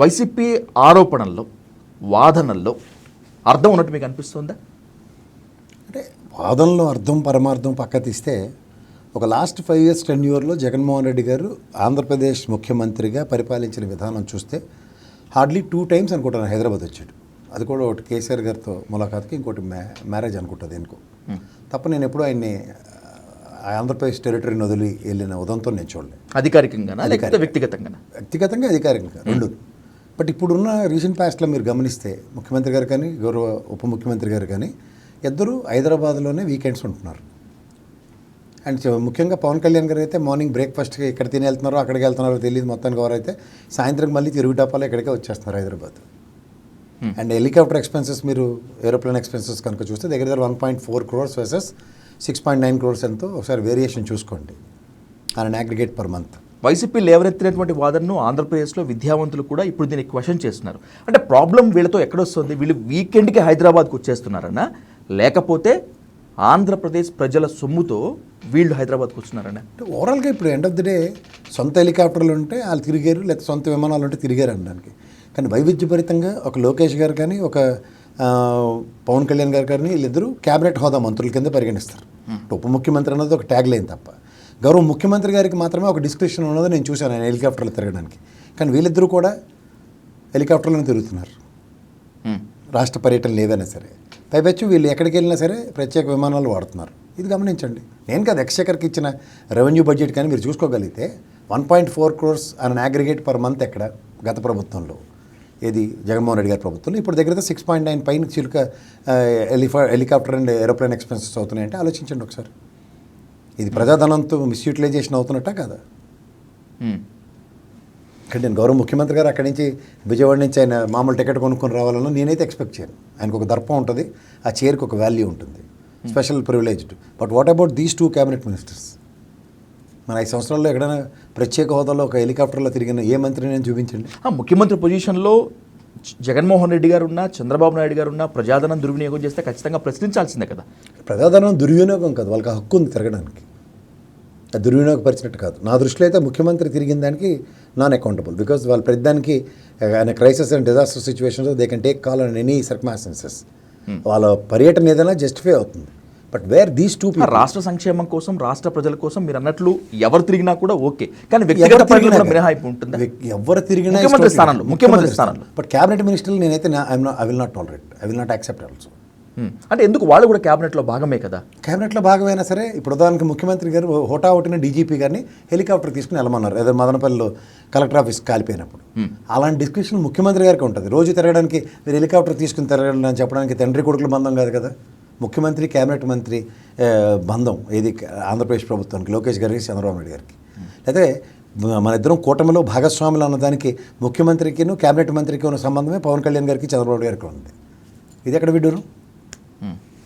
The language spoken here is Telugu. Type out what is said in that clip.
వైసీపీ ఆరోపణల్లో వాదనల్లో అర్థం ఉన్నట్టు మీకు అనిపిస్తుందా? అంటే వాదనలో అర్థం పరమార్థం పక్క తీస్తే ఒక లాస్ట్ ఫైవ్ ఇయర్స్ టెన్ ఇయర్లో జగన్మోహన్ రెడ్డి గారు ఆంధ్రప్రదేశ్ ముఖ్యమంత్రిగా పరిపాలించిన విధానం చూస్తే హార్డ్లీ టూ టైమ్స్ అనుకుంటాను హైదరాబాద్ వచ్చాడు. అది కూడా ఒకటి కేసీఆర్ గారితో ములాఖాత్కి ఇంకోటి మ్యా మ్యారేజ్ అనుకుంటుంది ఎందుకో తప్ప నేను ఎప్పుడూ ఆయన్ని ఆంధ్రప్రదేశ్ టెరిటరీని వదిలి వెళ్ళిన ఉదంతో నేను చూడలేదు. అధికారికంగానా? లేకపోతే వ్యక్తిగతంగానా? వ్యక్తిగతంగా అధికారికంగా. రెండు బట్ ఇప్పుడున్న రీసెంట్ పాస్ట్లో మీరు గమనిస్తే ముఖ్యమంత్రి గారు కానీ గౌరవ ఉప ముఖ్యమంత్రి గారు కానీ ఇద్దరు హైదరాబాద్లోనే వీకెండ్స్ ఉంటున్నారు. అండ్ ముఖ్యంగా పవన్ కళ్యాణ్ గారు అయితే మార్నింగ్ బ్రేక్ఫాస్ట్కి ఎక్కడ తిని వెళ్తున్నారో అక్కడికి వెళ్తున్నారో తెలియదు మొత్తానికి వారు అయితే సాయంత్రం మళ్ళీ తిరుగుటాపాలు ఇక్కడికే వచ్చేస్తున్నారు హైదరాబాద్. అండ్ హెలికాప్టర్ ఎక్స్పెన్సెస్ మీరు ఏరోప్లేన్ ఎక్స్పెన్సెస్ కనుక చూస్తే దగ్గర దగ్గర one point four crores versus six point nine crores ఎంతో ఒకసారి వేరియేషన్ చూసుకోండి. అని అగ్రిగేట్ పర్ మంత్. వైసీపీ లేవనెత్తినటువంటి వాదనను ఆంధ్రప్రదేశ్లో విద్యావంతులు కూడా ఇప్పుడు దీన్ని క్వశ్చన్ చేస్తున్నారు. అంటే ప్రాబ్లం వీళ్ళతో ఎక్కడొస్తుంది? వీళ్ళు వీకెండ్కి హైదరాబాద్కు వచ్చేస్తున్నారనా లేకపోతే ఆంధ్రప్రదేశ్ ప్రజల సొమ్ముతో వీళ్ళు హైదరాబాద్కు వస్తున్నారనా అంటే ఓవరాల్గా ఇప్పుడు ఎండ్ ఆఫ్ ది డే సొంత హెలికాప్టర్లు ఉంటే వాళ్ళు తిరిగారు లేకపోతే సొంత విమానాలు ఉంటే తిరిగారు అనడానికి. కానీ వైవిధ్యభరితంగా ఒక లోకేష్ గారు కానీ ఒక పవన్ కళ్యాణ్ గారు కానీ వీళ్ళిద్దరూ క్యాబినెట్ హోదా మంత్రుల కింద పరిగణిస్తారు. ఉప ముఖ్యమంత్రి అన్నది ఒక ట్యాగ్ లైన్ తప్ప. గౌరవ ముఖ్యమంత్రి గారికి మాత్రమే ఒక డిస్క్రిప్షన్ ఉన్నది నేను చూశాను ఆయన హెలికాప్టర్లు తిరగడానికి. కానీ వీళ్ళిద్దరూ కూడా హెలికాప్టర్లను తిరుగుతున్నారు. రాష్ట్ర పర్యటనలు ఏదైనా సరే. పైపెచ్చు వీళ్ళు ఎక్కడికి వెళ్ళినా సరే ప్రత్యేక విమానాలు వాడుతున్నారు. ఇది గమనించండి. నేను కాదు ఎక్స్చకర్కి ఇచ్చిన రెవెన్యూ బడ్జెట్ కానీ మీరు చూసుకోగలిగితే వన్ పాయింట్ ఫోర్ క్రోర్స్ అని అగ్రిగేట్ పర్ మంత్ ఎక్కడ? గత ప్రభుత్వంలో. ఏది? జగన్మోహన్ రెడ్డి గారి ప్రభుత్వంలో. ఇప్పుడు దగ్గర సిక్స్ పాయింట్ నైన్ పైన చిలుక హెలిఫా హెలికాప్టర్ అండ్ ఏరోప్లేన్ ఎక్స్పెన్సెస్ అవుతున్నాయంటే ఆలోచించండి ఒకసారి. ఇది ప్రజాధనంతో మిస్యూటిలైజేషన్ అవుతున్నట్టా కదా. అంటే నేను గౌరవ ముఖ్యమంత్రి గారు అక్కడి నుంచి విజయవాడ నుంచి ఆయన మామూలు టికెట్ కొనుక్కొని రావాలని నేనైతే ఎక్స్పెక్ట్ చేయను. ఆయనకు ఒక దర్పం ఉంటుంది ఆ చైర్కి ఒక వాల్యూ ఉంటుంది. Special privileged. But what about these two cabinet ministers? మన ఐదు సంవత్సరాల్లో ఎక్కడైనా ప్రత్యేక హోదాలో ఒక హెలికాప్టర్లో తిరిగిన ఏ మంత్రిని నేను చూపించండి? ముఖ్యమంత్రి పొజిషన్లో జగన్మోహన్ రెడ్డి గారు ఉన్నా చంద్రబాబు నాయుడు గారు ఉన్నా ప్రజాధనం దుర్వినియోగం చేస్తే ఖచ్చితంగా ప్రశ్నించాల్సిందే కదా. ప్రజాధనం దుర్వినియోగం కాదు వాళ్ళకి హక్కు ఉంది తిరగడానికి. అది దుర్వినియోగపరిచినట్టు కాదు. నా దృష్టిలో అయితే ముఖ్యమంత్రి తిరిగిన దానికి నాన్ అకౌంటబుల్ బికాజ్ వాళ్ళు ప్రతిదానికి ఆయన crisis and disaster situations they can take call and any circumstances వాళ్ళ పర్యటన ఏదైనా జస్టిఫై అవుతుంది. బట్ వేర్ దీస్ టూ రాష్ట్ర సంక్షేమం కోసం రాష్ట్ర ప్రజల కోసం మీరు అన్నట్లు ఎవరు తిరిగినా కూడా ఓకే. కానీ వ్యక్తిగత పరిధిలో మినహాయింపు ఉంటుందా? ఎవరు తిరిగినా ముఖ్యమంత్రి స్థానంలో, ముఖ్యమంత్రి స్థానంలో. బట్ క్యాబినెట్ మినిస్టర్లు నేనైతే I will not tolerate I will not accept also. అంటే ఎందుకు వాళ్ళు కూడా క్యాబినెట్లో భాగమే కదా? క్యాబినెట్లో భాగమైనా సరే ఇప్పుడు ఉదాహరణకి ముఖ్యమంత్రి గారు హోటా ఒకటిన డీజీపీ గారిని హెలికాప్టర్ తీసుకుని వెళ్ళమన్నారు. ఏదో మదనపల్లిలో కలెక్టర్ ఆఫీస్ కాలిపోయినప్పుడు. అలాంటి డిస్క్రిప్షన్ ముఖ్యమంత్రి గారికి ఉంటుంది. రోజు తిరగడానికి మీరు హెలికాప్టర్ తీసుకుని తిరగడం అని చెప్పడానికి తండ్రి కొడుకుల బంధం కాదు కదా? ముఖ్యమంత్రి క్యాబినెట్ మంత్రి బంధం ఇది ఆంధ్రప్రదేశ్ ప్రభుత్వానికి లోకేష్ గారికి చంద్రబాబు నాయుడు గారికి. అయితే మన ఇద్దరం కూటమిలో భాగస్వాములు అన్నదానికి ముఖ్యమంత్రికిను క్యాబినెట్ మంత్రికి ఉన్న సంబంధమే పవన్ కళ్యాణ్ గారికి చంద్రబాబు గారికి ఉంది. ఇది ఎక్కడ విడ్డూరు?